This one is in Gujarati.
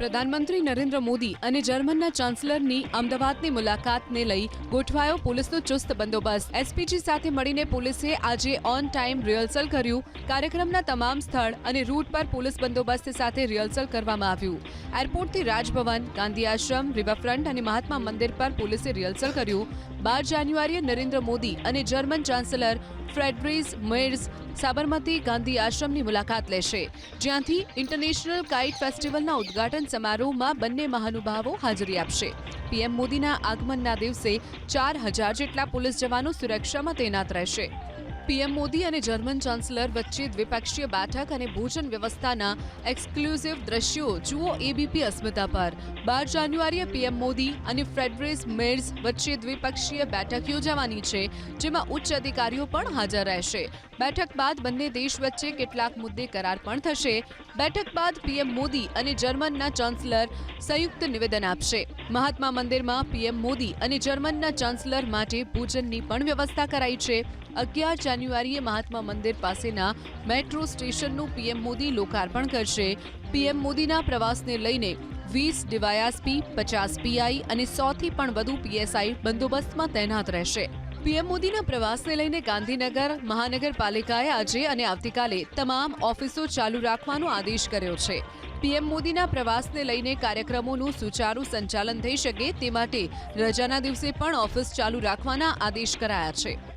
પ્રધાનમંત્રી નરેન્દ્ર મોદી અને જર્મનના ચાન્સલરની અમદાવાદની મુલાકાતને લઈ ગોઠવાયો પોલીસનો ચુસ્ત બંદોબસ્ત. એસપીજી સાથે મળીને પોલીસે આજે ઓન ટાઈમ રિહર્સલ કર્યું. કાર્યક્રમના તમામ સ્થળ અને રૂટ પર પોલીસ બંદોબસ્ત સાથે રિહર્સલ કરવામાં આવ્યું. એરપોર્ટથી રાજભવન, ગાંધી આશ્રમ રિવરફ્રન્ટ અને મહાત્મા મંદિર પર પોલીસે રિહર્સલ કર્યું. બાર જાન્યુઆરીએ નરેન્દ્ર મોદી અને German chancellor Friedrich Merz Sabarmati Gandhi આશ્રમની મુલાકાત લેશે. જ્યાંથી ઇન્ટરનેશનલ કાઇટ ફેસ્ટિવલના ઉદ્ઘાટન સમારોહમાં બંને મહાનુભાવો હાજરી આપશે. પીએમ મોદીના આગમનના દિવસે ચાર હજાર જેટલા પોલીસ જવાનો સુરક્ષામાં તૈનાત રહેશે. પીએમ મોદી અને જર્મન ચાન્સલર વચ્ચે દ્વિપક્ષીય બેઠક અને ભોજન વ્યવસ્થાના એક્સક્લુઝિવ દ્રશ્યો જુઓ એબીપી અસ્મિતા પર. બાર જાન્યુઆરીએ પીએમ મોદી અને ફ્રેડરિસ મેર્સ વચ્ચે દ્વિપક્ષીય બેઠક યોજાવાની છે, જેમાં ઉચ્ચ અધિકારીઓ પણ હાજર રહેશે. બેઠક બાદ બંને દેશ વચ્ચે કેટલાક મુદ્દે કરાર પણ થશે. બેઠક બાદ પીએમ મોદી અને જર્મનના ચાન્સલર સંયુક્ત નિવેદન આપશે. મહાત્મા મંદિરમાં પીએમ મોદી અને જર્મનના ચાન્સલર માટે ભોજનની પણ વ્યવસ્થા કરાઈ છે. અગિયાર જાન્યુઆરીએ મહાત્મા મંદિર પાસેના મેટ્રો સ્ટેશનનું પીએમ મોદી લોકાર્પણ કરશે. પીએમ મોદીના પ્રવાસને લઈને વીસ ડીવાયએસપી પચાસ પીઆઈ અને સોથી પણ વધુ પીએસઆઈ બંદોબસ્તમાં તૈનાત રહેશે. પીએમ મોદીના પ્રવાસને લઈને ગાંધીનગર, મહાનગરપાલિકાએ આજે અને આવતીકાલે તમામ ઓફિસો ચાલુ રાખવાનો આદેશ કર્યો છે. પીએમ મોદીના પ્રવાસને લઈને કાર્યક્રમોનું સુચારુ સંચાલન થઈ શકે તે માટે રજાના દિવસે પણ ઓફિસ ચાલુ રાખવાના આદેશ કરાયા છે.